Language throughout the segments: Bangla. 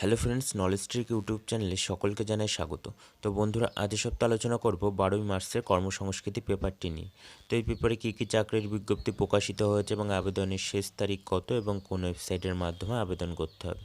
Hello friends knowledge trick YouTube চ্যানেলে সকলকে জানাই স্বাগত। তো বন্ধুরা, আজ সপ্তাহে আলোচনা করব বারোই মার্চের কর্মসংস্কৃতি পেপারটি নিয়ে। তো এই পেপারে কী কী চাকরির বিজ্ঞপ্তি প্রকাশিত হয়েছে এবং আবেদনের শেষ তারিখ কত এবং কোন ওয়েবসাইটের মাধ্যমে আবেদন করতে হবে?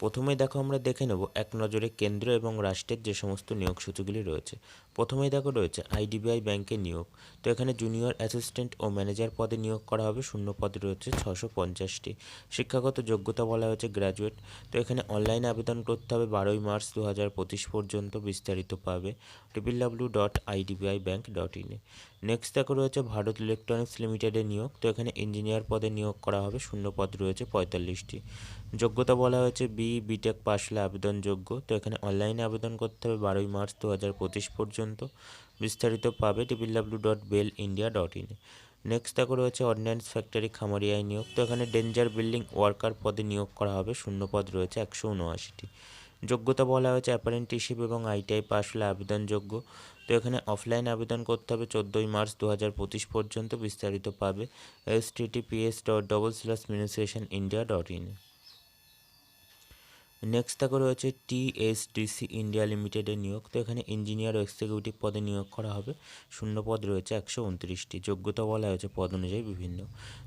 প্রথমেই দেখো আমরা দেখে নেব এক নজরে কেন্দ্র এবং রাষ্ট্রের যে সমস্ত নিয়োগ সূচিগুলি রয়েছে। প্রথমেই দেখো রয়েছে আইডিবিআই ব্যাংকে নিয়োগ। তো এখানে জুনিয়র অ্যাসিস্ট্যান্ট ও ম্যানেজার পদে নিয়োগ করা হবে, শূন্য পদ রয়েছে ছশো পঞ্চাশটি। শিক্ষাগত যোগ্যতা বলা হয়েছে গ্র্যাজুয়েট তো এখানে অনলাইনে আবেদন করতে হবে বারোই মার্চ দু হাজার পঁচিশ পর্যন্ত বিস্তারিত পাবে triple W dot IDBI bank dot ইনে নেক্সট দেখো রয়েছে ভারত ইলেকট্রনিক্স লিমিটেডের নিয়োগ। তো এখানে ইঞ্জিনিয়ার পদে নিয়োগ করা হবে, শূন্য পদ রয়েছে পঁয়তাল্লিশটি। যোগ্যতা বলা হয়েছে বি বিটেক পাশ হলে আবেদনযোগ্য। তো এখানে অনলাইনে আবেদন করতে হবে বারোই মার্চ দু হাজার পঁচিশ পর্যন্ত। বিস্তারিত পাবে triple W dot BEL India dot ইনে নেক্সট দেখো রয়েছে অর্ডিন্যান্স ফ্যাক্টরি খামারিয়ায় নিয়োগ। তো এখানে ডেঞ্জার বিল্ডিং ওয়ার্কার পদে নিয়োগ করা হবে শূন্য পদ রয়েছে একশো উনআশিটি। যোগ্যতা বলা হয়েছে অ্যাপারেন্টিশিপ এবং আইটিআই পাশ হলে আবেদনযোগ্য। তো এখানে অফলাইন আবেদন করতে হবে চোদ্দোই মার্চ দু হাজার পঁচিশ পর্যন্ত। বিস্তারিত পাবে HTTPS dot double slash ministration India dot in next থাকা রয়েছে টিএসডিসি ইন্ডিয়া লিমিটেডের নিয়োগ। তো এখানে ইঞ্জিনিয়ার ও এক্সিকিউটিভ পদে নিয়োগ করা হবে। শূন্য পদ রয়েছে একশো উনত্রিশটি। যোগ্যতা বলা হয়েছে পদ অনুযায়ী বিভিন্ন।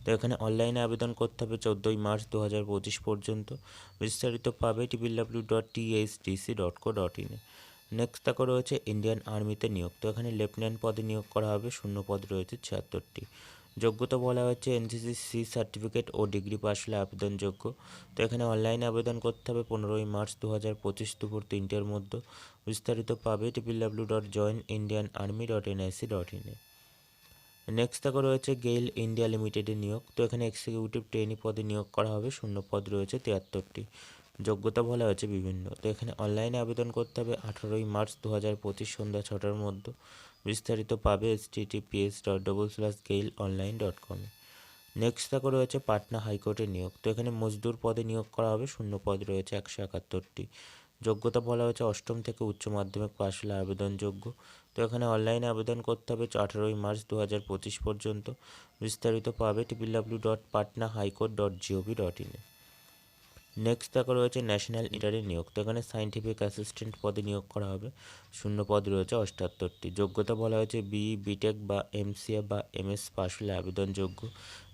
তো এখানে অনলাইনে আবেদন করতে হবে চোদ্দোই মার্চ দু হাজার পঁচিশ পর্যন্ত। বিস্তারিত পাবে triple W dot TSDC dot co dot ইনে নেক্সট থাকা রয়েছে ইন্ডিয়ান আর্মিতে নিয়োগ। তো এখানে লেফটেন্যান্ট পদে নিয়োগ করা হবে। শূন্য পদ রয়েছে ছিয়াত্তরটি। যোগ্যতা বলা হচ্ছে এনসিসি সি সার্টিফিকেট ও ডিগ্রি পাস হলে আবেদনযোগ্য। তো এখানে অনলাইনে আবেদন করতে হবে পনেরোই মার্চ দু হাজার পঁচিশ দুপুর তিনটের মধ্যে। বিস্তারিত পাবে triple W dot join Indian army dot NIC dot ইনে নেক্সট থাকা রয়েছে গেইল ইন্ডিয়া লিমিটেডের নিয়োগ। তো এখানে এক্সিকিউটিভ ট্রেনি পদে নিয়োগ করা হবে। শূন্য পদ রয়েছে তিয়াত্তরটি। যোগ্যতা বলা হয়েছে বিভিন্ন। তো এখানে অনলাইনে আবেদন করতে হবে আঠারোই মার্চ দু হাজার পঁচিশ সন্ধ্যা ছটার মধ্যে। বিস্তারিত পাবে HTTPS dot double slash GAIL online dot com next থাকা রয়েছে পাটনা হাইকোর্টের নিয়োগ। তো এখানে মজদুর পদে নিয়োগ করা হবে, শূন্য পদ রয়েছে একশো একাত্তরটি। যোগ্যতা বলা হয়েছে অষ্টম থেকে উচ্চ মাধ্যমিক পাশ হলে আবেদনযোগ্য। তো এখানে অনলাইনে আবেদন করতে হবে আঠারোই মার্চ দু হাজার পঁচিশ পর্যন্ত। বিস্তারিত পাবে triple W dot Patna high court dot GOV dot ইনে নেক্সট দেখা রয়েছে ন্যাশনাল ইন্টারের নিয়োগ। তো এখানে সাইন্টিফিক অ্যাসিস্ট্যান্ট পদে নিয়োগ করা হবে। শূন্য পদ রয়েছে অষ্টাত্তরটি। যোগ্যতা বলা হয়েছে বিই বিটেক বা এমসিএ বা এমএস পাস হলে আবেদনযোগ্য।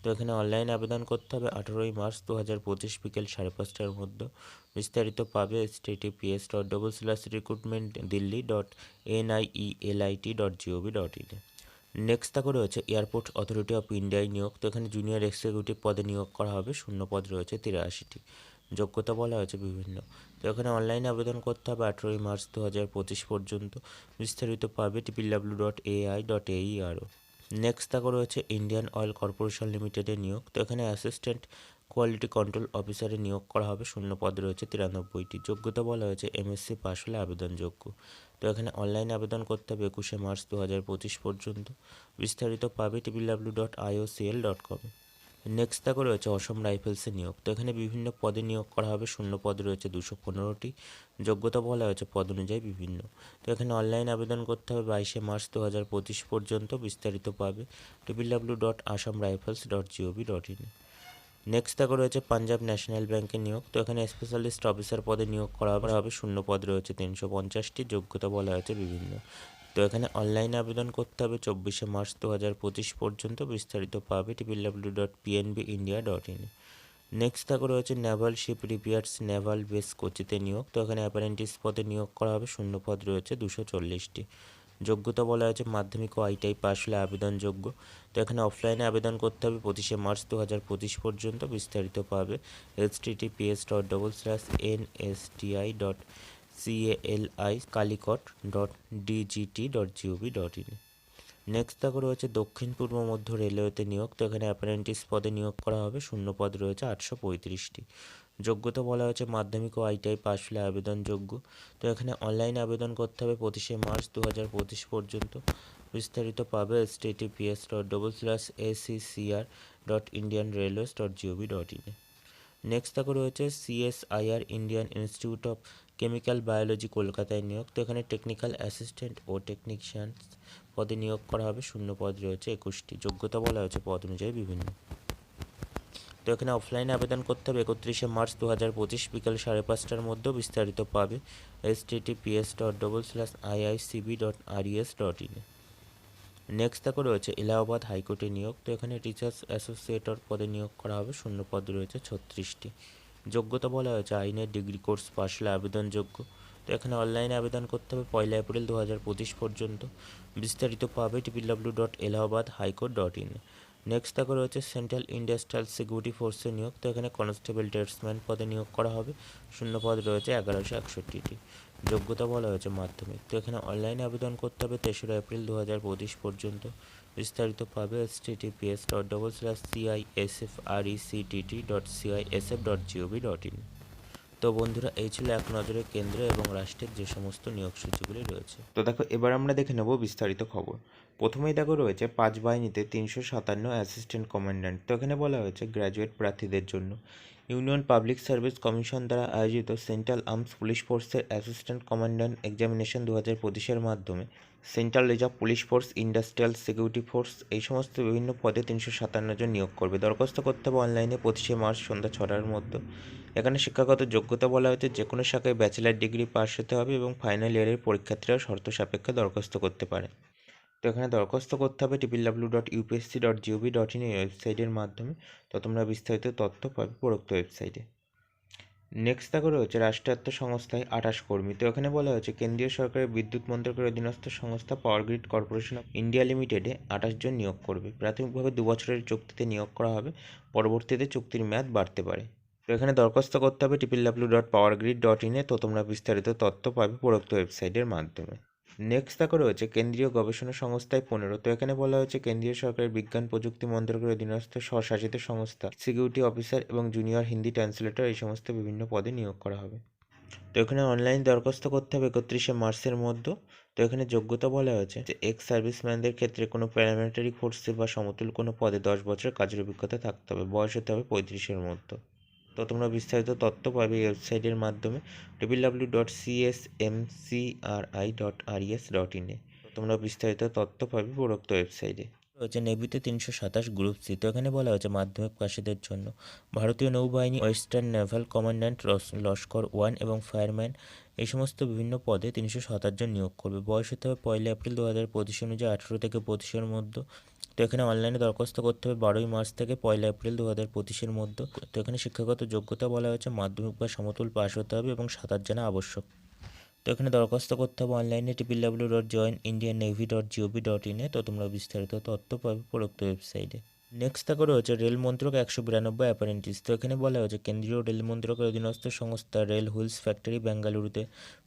তো এখানে অনলাইন আবেদন করতে হবে আঠারোই মার্চ দু হাজার পঁচিশ বিকেল সাড়ে পাঁচটার মধ্যে। বিস্তারিত পাবে HTTPS dot double slash recruitment Delhi dot NIELIT dot GOV dot ইনে নেক্সট থাকা রয়েছে এয়ারপোর্ট অথরিটি অফ ইন্ডিয়ায় নিয়োগ। তো এখানে জুনিয়র এক্সিকিউটিভ পদে নিয়োগ করা হবে। শূন্য পদ রয়েছে তিরাশিটি। যোগ্যতা বলা হয়েছে বিভিন্ন। তো এখানে অনলাইনে আবেদন করতে হবে আঠেরোই মার্চ দু হাজার পঁচিশ পর্যন্ত। বিস্তারিত পাবে triple W dot AI dot aero next তাকে রয়েছে ইন্ডিয়ান অয়েল কর্পোরেশন লিমিটেডের নিয়োগ। তো এখানে অ্যাসিস্ট্যান্ট কোয়ালিটি কন্ট্রোল অফিসারে নিয়োগ করা হবে। শূন্য পদ রয়েছে তিরানব্বইটি। যোগ্যতা বলা হয়েছে এমএসসি পাস হলে আবেদনযোগ্য। তো এখানে অনলাইনে আবেদন করতে হবে একুশে মার্চ দু হাজার পঁচিশ পর্যন্ত। বিস্তারিত পাবে triple W dot IOCL dot com next দেখো রয়েছে অসম রাইফেলসের নিয়োগ। তো এখানে বিভিন্ন পদে নিয়োগ করা হবে, শূন্য পদ রয়েছে দুশো পনেরোটি। যোগ্যতা বলা হয়েছে পদ অনুযায়ী বিভিন্ন। তো এখানে অনলাইন আবেদন করতে হবে বাইশে মার্চ দু হাজার পঁচিশ পর্যন্ত, বিস্তারিত পাবে triple W dot Assam rifles dot gov dot in next দেখো রয়েছে পাঞ্জাব ন্যাশনাল ব্যাংকের নিয়োগ। তো এখানে স্পেশালিস্ট অফিসার পদে নিয়োগ করা হবে, শূন্য পদ রয়েছে তিনশো পঞ্চাশটি। যোগ্যতা বলা হয়েছে বিভিন্ন। তো এখানে অনলাইনে আবেদন করতে হবে চব্বিশে মার্চ দু হাজার পঁচিশ পর্যন্ত, বিস্তারিত পাবে triple W dot PNB India dot in next থাকা রয়েছে naval ship repairs naval base কোচিতে নিয়োগ। তো এখানে অ্যাপারেন্টিস পদে নিয়োগ করা হবে, শূন্য পদ রয়েছে দুশো চল্লিশটি। যোগ্যতা বলা হয়েছে মাধ্যমিক ও আইটাই পাস হলে আবেদনযোগ্য। তো এখানে অফলাইনে আবেদন করতে হবে পঁচিশে মার্চ দু হাজার পঁচিশ পর্যন্ত, বিস্তারিত পাবে H TTPS dot double slash N S TI dot CALI Calicut dot DGT dot gov dot in next থাকা রয়েছে দক্ষিণ পূর্ব মধ্য রেলওয়েতে নিয়োগ, তো এখানে অ্যাপারেন্টিস পদে নিয়োগ করা হবে, শূন্য পদ রয়েছে আটশো পঁয়ত্রিশটি। যোগ্যতা বলা হয়েছে মাধ্যমিক ও আইটিআই পাশ হলে আবেদনযোগ্য। তো এখানে অনলাইন আবেদন করতে হবে পঁচিশে মার্চ দু হাজার পঁচিশ পর্যন্ত। বিস্তারিত পাবে S T T P S dot double slash ACCR dot Indian railways dot gov dot ইনে নেক্সট দেখো রয়েছে CSIR Indian institute of chemical, biology কলকাতায় নিয়োগ। তো এখানে টেকনিক্যাল অ্যাসিস্ট্যান্ট ও টেকনিশিয়ানস পদে নিয়োগ করা হবে। শূন্য পদ রয়েছে একুশটি। যোগ্যতা বলা হয়েছে পদ অনুযায়ী বিভিন্ন। তো এখানে অফলাইনে আবেদন করতে হবে। একত্রিশে মার্চ দু হাজার পঁচিশ বিকাল সাড়ে পাঁচটার মধ্যে বিস্তারিত পাবে S T T P S dot double slash IICB dot RES dot ইনে নেক্সট দেখো রয়েছে এলাহাবাদ হাইকোর্টে নিয়োগ। তো এখানে টিচার্স অ্যাসোসিয়েটর পদে নিয়োগ করা হবে। শূন্য পদ রয়েছে ছত্রিশটি। যোগ্যতা বলা হয়েছে, আইনের ডিগ্রি কোর্স পাশ হলে আবেদনযোগ্য। তো এখানে অনলাইনে আবেদন করতে হবে পয়লা এপ্রিল দু হাজার পঁচিশ পর্যন্ত। বিস্তারিত পাবে triple W dot Allahabad high court dot in next দেখো রয়েছে সেন্ট্রাল ইন্ডাস্ট্রিয়াল সিকিউরিটি ফোর্সে নিয়োগ। তো এখানে কনস্টেবল ডেটসম্যান পদে নিয়োগ করা হবে। শূন্য পদ রয়েছে এগারোশো একষট্টিটি। যোগ্যতা বলা হয়েছে মাধ্যমিক। তো এখানে অনলাইনে আবেদন করতে হবে তেসরা এপ্রিল দু হাজার পঁচিশ পর্যন্ত। বিস্তারিত পাবে S T T P S dot double slash CI S F R E C T T dot CI S F dot gov dot in তো বন্ধুরা, এই ছিল এক নজরে কেন্দ্র এবং রাষ্ট্রের যে সমস্ত নিয়োগ সূচিগুলি রয়েছে। তো দেখো, এবার আমরা দেখে নেব বিস্তারিত খবর। প্রথমেই দেখো, রয়েছে পাঁচ বাহিনীতে তিনশো সাতান্ন অ্যাসিস্ট্যান্ট কমান্ড্যান্ট তো এখানে বলা হয়েছে গ্র্যাজুয়েট প্রার্থীদের জন্য। ইউনিয়ন পাবলিক সার্ভিস কমিশন দ্বারা আয়োজিত সেন্ট্রাল আর্মস পুলিশ ফোর্সের অ্যাসিস্ট্যান্ট কমান্ড্যান্ট এক্সামিনেশন দু হাজার পঁচিশের মাধ্যমে central reserve police force, industrial security force, এই সমস্ত বিভিন্ন পদে তিনশো সাতান্ন জন নিয়োগ করবে। দরখাস্ত করতে হবে অনলাইনে পঁচিশে মার্চ সন্ধ্যা ছটার মধ্যে। এখানে শিক্ষাগত যোগ্যতা বলা হয়েছে যে কোনো শাখায় ব্যাচেলার ডিগ্রি পাস হতে হবে এবং ফাইনাল ইয়ারের পরীক্ষার্থীরাও শর্ত সাপেক্ষে দরখাস্ত করতে পারে। তো এখানে দরখাস্ত করতে হবে triple W dot UPSC dot gov dot in এই ওয়েবসাইটের মাধ্যমে। তো তোমরা বিস্তারিত তথ্য পাবে উপরোক্ত ওয়েবসাইটে। নেক্সট দেখো রয়েছে রাষ্ট্রায়ত্ত সংস্থায় আঠাশ কর্মী। তো এখানে বলা হয়েছে, কেন্দ্রীয় সরকারের বিদ্যুৎ মন্ত্রকের অধীনস্থ সংস্থা power grid corporation of India লিমিটেডে আঠাশ জন নিয়োগ করবে। প্রাথমিকভাবে দু বছরের চুক্তিতে নিয়োগ করা হবে, পরবর্তীতে চুক্তির মেয়াদ বাড়তে পারে। তো এখানে দরখাস্ত করতে হবে triple W dot power grid dot ইনে তো তোমরা বিস্তারিত তথ্য পাবে উপরোক্ত ওয়েবসাইটের মাধ্যমে। নেক্সট দেখো রয়েছে কেন্দ্রীয় গবেষণা সংস্থায় পনেরো। তো এখানে বলা হয়েছে কেন্দ্রীয় সরকারের বিজ্ঞান, প্রযুক্তি মন্ত্রকের অধীনস্থ স্বশাসিত সংস্থা সিকিউরিটি অফিসার এবং জুনিয়র হিন্দি ট্রান্সলেটর এই সমস্ত বিভিন্ন পদে নিয়োগ করা হবে। তো এখানে অনলাইন দরখাস্ত করতে হবে একত্রিশে মার্চের মধ্যে। তো এখানে যোগ্যতা বলা হয়েছে যে এক্স সার্ভিসম্যানদের ক্ষেত্রে কোনো প্যারামিলিটারি ফোর্সে বা সমতুল কোনো পদে দশ বছরের কাজের অভিজ্ঞতা থাকতে হবে। বয়স হতে হবে পঁয়ত্রিশের মধ্যে। তো তোমরা বিস্তারিত তথ্য পাবে এই ওয়েবসাইটের মাধ্যমে W dot CSMCRI dot RES dot ইনে তোমরা বিস্তারিত তথ্য পাবে উপরোক্ত ওয়েবসাইটে হচ্ছে নেভিতে তিনশো সাতাশ গ্রুপ সি। তো এখানে বলা হয়েছে মাধ্যমিক পাশীদের জন্য। ভারতীয় নৌবাহিনী, ওয়েস্টার্ন নেভাল কমান্ড্যান্ট লস্কর ওয়ান এবং ফায়ারম্যান এই সমস্ত বিভিন্ন পদে তিনশো সাতাশ জন নিয়োগ করবে। বয়স হতে হবে পয়লা এপ্রিল দু হাজার পঁচিশ অনুযায়ী আঠেরো থেকে পঁচিশের মধ্যে। তো এখানে অনলাইনে দরখাস্ত করতে হবে বারোই মার্চ থেকে পয়লা এপ্রিল দু হাজার পঁচিশের মধ্যে। তো এখানে শিক্ষাগত যোগ্যতা বলা হয়েছে, মাধ্যমিক বা সমতুল পাশ হতে হবে এবং সাঁতার জানা আবশ্যক। তো এখানে দরখাস্ত করতে হবে অনলাইনে triple W dot join Indian navy dot gov dot ইনে তো তোমরা বিস্তারিত তথ্য পাবে প্রোডক্ট ওয়েবসাইটে। নেক্সট থাকে রয়েছে রেল মন্ত্রক একশো বিরানব্বই অ্যাপারেন্টিস। তো এখানে বলা হয়েছে, কেন্দ্রীয় রেল মন্ত্রকের অধীনস্থ সংস্থা রেল হুইলস ফ্যাক্টরি, বেঙ্গালুরুতে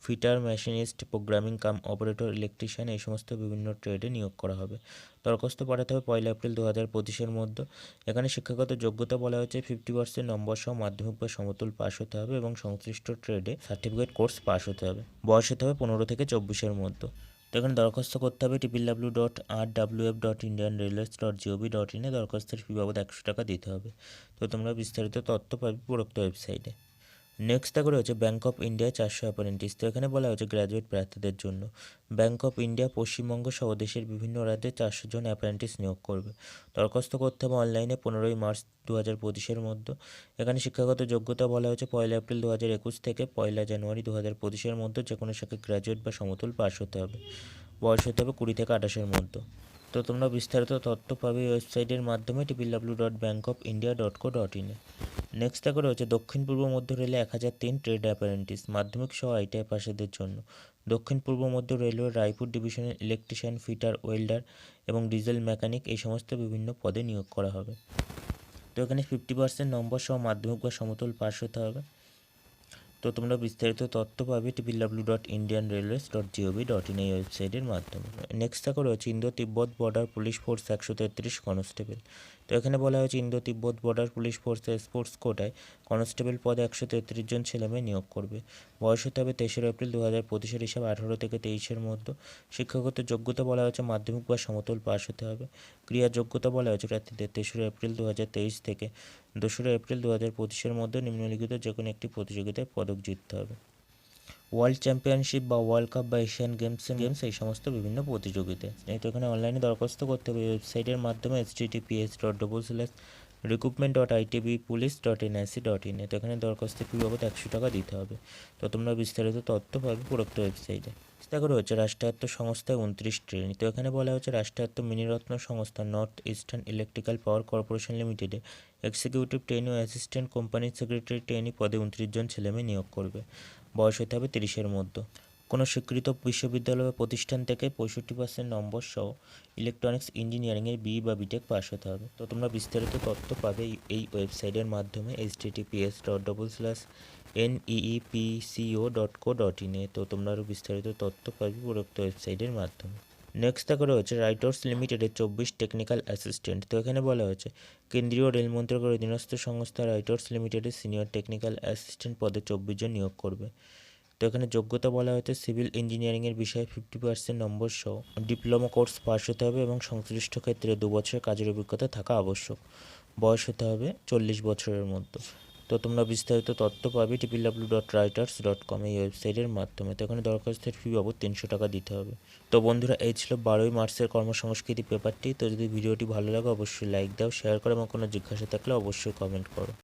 fitter machinist, programming cum operator, electrician এই সমস্ত বিভিন্ন ট্রেডে নিয়োগ করা হবে। দরখাস্ত পাঠাতে হবে পয়লা এপ্রিল দু হাজার পঁচিশের মধ্যে। এখানে শিক্ষাগত যোগ্যতা বলা হয়েছে ফিফটি পার্সেন্ট নম্বর সহ মাধ্যমিক বা সমতুল পাস হতে হবে এবং সংশ্লিষ্ট ট্রেডে সার্টিফিকেট কোর্স পাস হতে হবে। বয়স হতে হবে পনেরো থেকে চব্বিশের মধ্যে। তো এখানে দরখাস্ত করতে হবে triple W dot R W F dot Indian railways dot gov dot ইনে দরখাস্তের ফি বাবদ একশো টাকা দিতে হবে। তো তোমরা বিস্তারিত তথ্য পাবে উপরোক্ত ওয়েবসাইটে নেক্সট দেখো রয়েছে ব্যাঙ্ক অফ ইন্ডিয়া চারশো অ্যাপারেন্টিস তো এখানে বলা হয়েছে গ্র্যাজুয়েট প্রার্থীদের জন্য। ব্যাঙ্ক অফ ইন্ডিয়া পশ্চিমবঙ্গ সহ দেশের বিভিন্ন রাজ্যে চারশো জন অ্যাপারেন্টিস নিয়োগ করবে। দরখাস্ত করতে হবে অনলাইনে পনেরোই মার্চ দু হাজার পঁচিশের মধ্যে। এখানে শিক্ষাগত যোগ্যতা বলা হয়েছে পয়লা এপ্রিল দু হাজার একুশ থেকে পয়লা জানুয়ারি দু হাজার পঁচিশের মধ্যে। যে কোনো শাখায় গ্র্যাজুয়েট বা সমতুল পাস হতে হবে। বয়স হতে হবে কুড়ি থেকে আঠাশের মধ্যে। তো তোমরা বিস্তারিত তথ্য পাবে ওয়েবসাইটের মাধ্যমে triple W dot bank of India dot co dot ইনে নেক্সট দেখো রয়েছে দক্ষিণ পূর্ব মধ্য রেলে এক হাজার তিন ট্রেড অ্যাপারেন্টিস মাধ্যমিক সহ আইটিআই পাশেদের জন্য। দক্ষিণ পূর্ব মধ্য রেলওয়ে রায়পুর ডিভিশনের ইলেকট্রিশিয়ান ফিটার ওয়েল্ডার এবং ডিজেল মেকানিক এই সমস্ত বিভিন্ন পদে নিয়োগ করা হবে। তো এখানে ফিফটি পার্সেন্ট নম্বর সহ মাধ্যমিক বা সমতল পাশ হতে হবে। তো তোমরা বিস্তারিত তথ্য পাবে triple W dot Indian railways dot gov dot in এই ওয়েবসাইটের মাধ্যমে। নেক্সট থাকা রয়েছে Indo Tibet border police force একশো তেত্রিশ কনস্টেবল তো এখানে বলা হয়েছে ইন্দো তিব্বত বর্ডার পুলিশ ফোর্সের স্পোর্টস কোটায় কনস্টেবল পদে একশো তেত্রিশ জন ছেলেমেয়ে নিয়োগ করবে। বয়স হতে হবে তেসরা এপ্রিল দু হাজার পঁচিশের হিসাবে আঠারো থেকে তেইশের মধ্যে। শিক্ষাগত যোগ্যতা বলা হয়েছে মাধ্যমিক বা সমতল পাস হতে হবে। ক্রিয়া যোগ্যতা বলা হয়েছে প্রার্থীদের তেসরা এপ্রিল দু হাজার তেইশ থেকে। দোসরা এপ্রিল দু হাজার পঁচিশের মধ্যে নিম্নলিখিত যে কোনো একটি প্রতিযোগিতায় পদক জিততে হবে। ওয়ার্ল্ড চ্যাম্পিয়নশিপ বা ওয়ার্ল্ড কাপ বা এশিয়ান গেমস গেমস এই সমস্ত বিভিন্ন প্রতিযোগিতায়। তো এখানে অনলাইনে দরখাস্ত করতে হবে, ওয়েবসাইটের মাধ্যমে S dot double slash recruitment dot ITB police dot NIC dot in তো এখানে দরখাস্ত ফি বাবদ একশো টাকা দিতে হবে। তো তোমরা বিস্তারিত তথ্য পাবে উপরোক্ত ওয়েবসাইটে দেখো, রয়েছে রাষ্ট্রায়ত্ত সংস্থায় উনত্রিশ ট্রেন। তো এখানে বলা হচ্ছে রাষ্ট্রায়ত্ত মিনিরত্ন সংস্থা north eastern electrical power corporation লিমিটেডে এক্সিকিউটিভ ট্রেনি ও অ্যাসিস্ট্যান্ট কোম্পানির সেক্রেটারি ট্রেনি পদে উনত্রিশ জন ছেলেমেয়ে নিয়োগ করবে। বয়স হতে হবে তিরিশের মধ্যে। কোনো স্বীকৃত বিশ্ববিদ্যালয় বা প্রতিষ্ঠান থেকে পঁয়ষট্টি পার্সেন্ট নম্বর সহ ইলেকট্রনিক্স ইঞ্জিনিয়ারিংয়ের বি বা বিটেক পাস হতে হবে। তো তোমরা বিস্তারিত তথ্য পাবে এই- এই ওয়েবসাইটের মাধ্যমে H TTPS dot double slash N EEPCO dot co dot ইনে তো তোমরা আরও বিস্তারিত তথ্য পাবে উপরোক্ত ওয়েবসাইটের মাধ্যমে। নেক্সট দেখো রয়েছে রাইটার্স লিমিটেডের চব্বিশ টেকনিক্যাল অ্যাসিস্ট্যান্ট তো এখানে বলা হয়েছে, কেন্দ্রীয় রেল মন্ত্রকের অধীনস্থ সংস্থা রাইটার্স লিমিটেডের সিনিয়র টেকনিক্যাল অ্যাসিস্ট্যান্ট পদে চব্বিশ জন নিয়োগ করবে। তো এখানে যোগ্যতা বলা হয়েছে সিভিল ইঞ্জিনিয়ারিংয়ের বিষয়ে ফিফটি পার্সেন্ট নম্বর সহ। ডিপ্লোমা কোর্স পাস হতে হবে এবং সংশ্লিষ্ট ক্ষেত্রে দু বছরের কাজের অভিজ্ঞতা থাকা আবশ্যক। বয়স হতে হবে চল্লিশ বছরের মধ্যে। তো তোমরা বিস্তারিত তথ্য পাবে triple W dot writers dot com এই ওয়েবসাইটের মাধ্যমে। তো এখানে দরখাস্তের ফি বাবদ তিনশো টাকা দিতে হবে। তো বন্ধুরা, এই ছিল বারোই মার্চের কর্মসংস্কৃতি পেপারটি তো যদি ভিডিওটি ভালো লাগে, অবশ্যই লাইক দাও শেয়ার করো এবং কোনো জিজ্ঞাসা থাকলে অবশ্যই কমেন্ট করো।